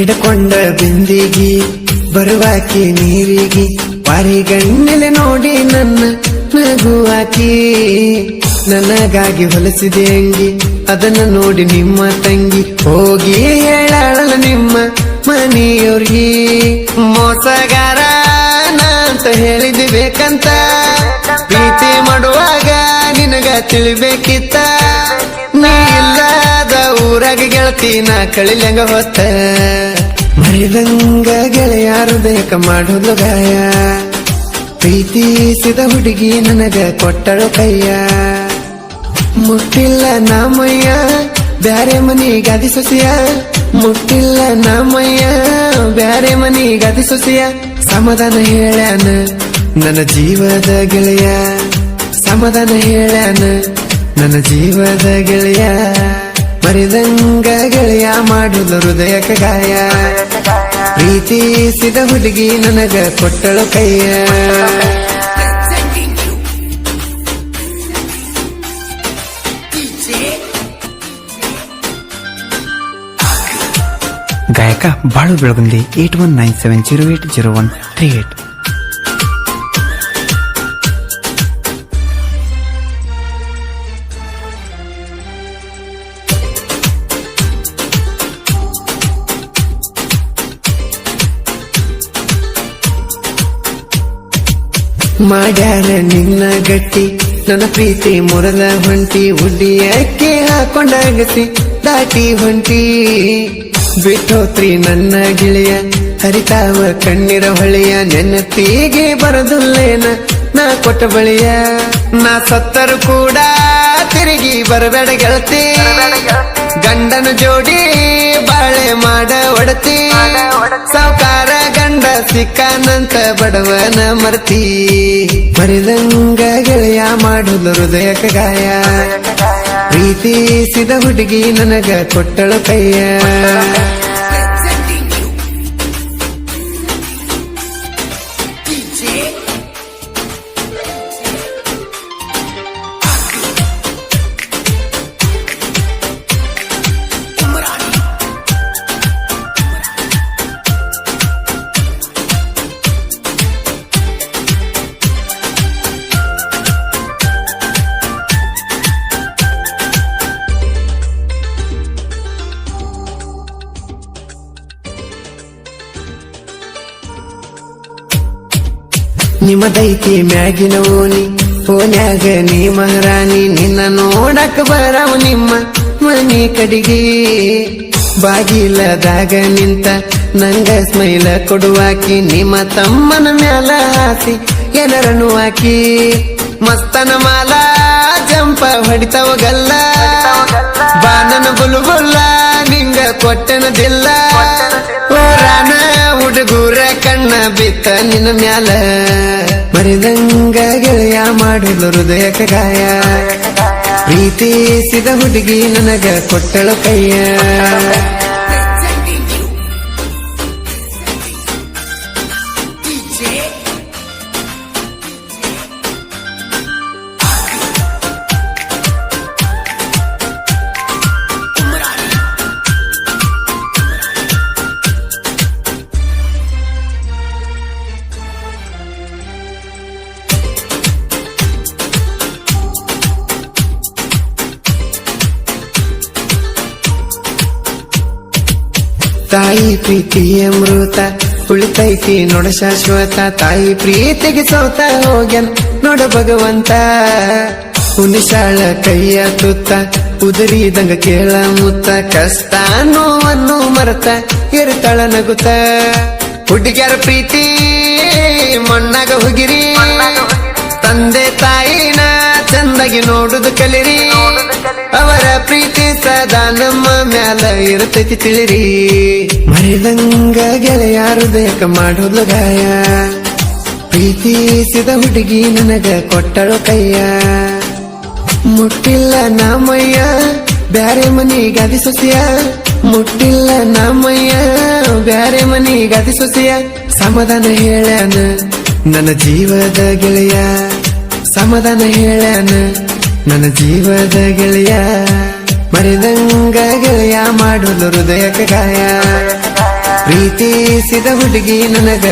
ಹಿಡ್ಕೊಂಡ ಬಿಂದಿಗಿ, ಬರುವಾಕಿ ನೀರಿಗಿ, ಪಾರಿಗಣ್ಣಲೆ ನೋಡಿ ನನ್ನ ನಗುವಾಕಿ. ನನಗಾಗಿ ಹೊಲಸಿದೆ ಅಂಗಿ, ಅದನ್ನ ನೋಡಿ ನಿಮ್ಮ ತಂಗಿ. ಹೋಗಿ ಹೇಳಾಳಲ್ಲ ನಿಮ್ಮ ಮನೆಯವ್ರಿಗೆ. ಮೋಸಗಾರ ಅಂತ ಹೇಳಿದಿ ಬೇಕಂತ. ಪ್ರೀತಿ ಮಾಡುವಾಗ ನಿನಗ ತಿಳಿಬೇಕಿತ್ತ. ನೀ ಇಲ್ಲದ ಊರಾಗ ಗೆಳತಿ, ನಾ ಕಳಿಲಂಗ ಹೊತ್ತ. ಮರಿದಂಗ ಗೆಳೆಯಾರು ಬೇಕ ಮಾಡೋದು ಗಾಯ. ಪ್ರೀತಿಸಿದ ಹುಡುಗಿ ನನಗ ಕೊಟ್ಟಳು ಕೈಯ. ಮುಟ್ಟಿಲ್ಲ ನಾಮಯ್ಯ, ಬ್ಯಾರೆ ಮನಿ ಗಾದಿ ಸೊಸಿಯ. ಮುಟ್ಟಿಲ್ಲ ನಾಮಯ್ಯ, ಬ್ಯಾರೆ ಮನಿ ಗಾದಿ ಸೊಸಿಯ. ಸಮಾಧಾನ ಹೇಳ್ಯಾನ ನನ್ನ ಜೀವದ ಗೆಳೆಯ. ಸಮಾಧಾನ ಹೇಳ್ಯಾನ ನನ್ನ ಜೀವದ ಗೆಳೆಯ. ಮರಿದಂಗ ಗೆಳೆಯ ಮಾಡುದು ಹೃದಯಕ ಗಾಯ. ಪ್ರೀತಿಸಿದ ಹುಡುಗಿ ನನಗ ಕೊಟ್ಟಳು ಕೈಯ. ಗಾಯಕ Balu Belagundi eight one nine seven zero eight zero one three eight ಮಾಡ್ಯಾರ ನಿನ್ನ ಗಟ್ಟಿ, ನನ್ನ ಪ್ರೀತಿ ಮೊರಲ ಹೊಂಟಿ ಅಕ್ಕಿ ಹಾಕೊಂಡಾಗತಿ ದಾಟಿ ಹೊಂಟಿ ಬಿಟ್ಟೋತ್ರಿ ನನ್ನ ಗಿಳಿಯ, ಹರಿತಾವ ಕಣ್ಣಿರ ಹೊಳೆಯ, ನೆನಪಿಗೆ ಬರದುಲ್ಲೇನ ನಾ ಕೊಟ್ಟ ಬಳಿಯ. ನಾ ಸತ್ತರು ಕೂಡ ತಿರುಗಿ ಬರಬೇಡ ಗೆಳತಿ. ಗಂಡನ ಜೋಡಿ ಬಾಳೆ ಮಾಡ ಒಡತಿ. ಸಾವುಕಾರ ಸಿಕ್ಕಾನಂತ ಬಡವನ ಮರ್ತಿ. ಮರಿದಂಗ ಗೆಳೆಯ ಮಾಡಲು ಹೃದಯಕ ಗಾಯ. ಪ್ರೀತಿಸಿದ ಹುಡುಗಿ ನನಗ ಕೊಟ್ಟಳು ಕೈಯ. ನಿಮ್ಮದೈತಿ ಮ್ಯಾಗಿನ ಓನಿ ಫೋನ್ಯಾಗ ನೀ ಮಹಾರಾಣಿ, ನಿನ್ನ ನೋಡಕ್ ಬರವು ನಿಮ್ಮ ಮನಿ ಕಡಿಗೆ. ಬಾಗಿಲದಾಗ ನಿಂತ ನಂಗ ಸ್ಮೈಲ ಕೊಡುವಾಕಿ ನಿಮ್ಮ ತಮ್ಮನ ಮ್ಯಾಲ ಹಾಸಿ ಎಲ್ಲರನ್ನು ಹಾಕಿ ಮಸ್ತನ ಮಾಲ ಜಂಪ ಹೊಡಿತಾವ ಗಲ್ಲ. ಬಾನನ ಬುಲ್ಬುಲ್ಲ ನಿಂಗ ಕೊಟ್ಟನದಿಲ್ಲ ಊರಾನ ಹುಡುಗೂರ ಕಣ್ಣ ಬಿತ್ತ ನಿನ್ನ ಮ್ಯಾಲ. ಮರಿದಂಗ ಗೆಳೆಯ ಮಾಡಿದ್ಲು ಹೃದಯಕ ಗಾಯ. ಪ್ರೀತಿಸಿದ ಹುಡುಗಿ ನನಗ ಕೊಟ್ಟಳು ಕೈಯ. ತಾಯಿ ಪ್ರೀತಿ ಅಮೃತ ಉಳಿತೈತಿ ನೋಡ ಶಾಶ್ವತ. ತಾಯಿ ಪ್ರೀತಿಗೆ ಸೋತ ಹೋಗ್ಯನ್ ನೋಡ ಭಗವಂತ. ಹುನಿಶಾಳ ಕೈಯ ತುತ್ತ, ಉದುರಿದಂಗ ಕೇಳ ಮುತ್ತ. ಕಷ್ಟ ನೋವನ್ನು ಮರತ ಇರುತ್ತಳ ನಗುತ್ತ. ಹುಡುಗ್ಯಾರ ಪ್ರೀತಿ, ಮಣ್ಣಾಗ ಹುಗಿರಿ. ತಂದೆ ತಾಯಿನ ಚಂದಾಗಿ ನೋಡುದು ಕಲಿರಿ. ಅವರ ಪ್ರೀತಿ ಸದಾನು ಮ್ಯಾಲ ಇರ್ತೈತಿ ತಿಳಿರಿ. ಮರಿದಂಗ ಬೇಕ ಮಾಡೋದು ಗಾಯ. ಪ್ರೀತಿಸಿದ ಹುಡುಗಿ ನನಗ ಕೊಟ್ಟಳು ಕೈಯ. ಮುಟ್ಟಿಲ್ಲ ನಾಮಯ್ಯ, ಬ್ಯಾರೆ ಮನಿ ಗಾದಿ ಸೊಸಿಯ. ಮುಟ್ಟಿಲ್ಲ ನಾಮಯ್ಯ, ಬ್ಯಾರೆ ಮನಿ ಗಾದಿ ಸೊಸಿಯ. ಸಮಾಧಾನ ಹೇಳ್ಯಾನ ನನ್ನ ಜೀವದ ಗೆಳೆಯ. ಸಮಾಧಾನ ಹೇಳ್ಯಾನ ನನ್ನ ಜೀವದ ಗೆಳೆಯ. ಮರಿದಂಗ ಗೆಳೆಯ ಮಾಡಲು ಹೃದಯಕ್ಕೆ ಗಾಯ. ಪ್ರೀತಿಸಿದ ಹುಡುಗಿ ನನಗ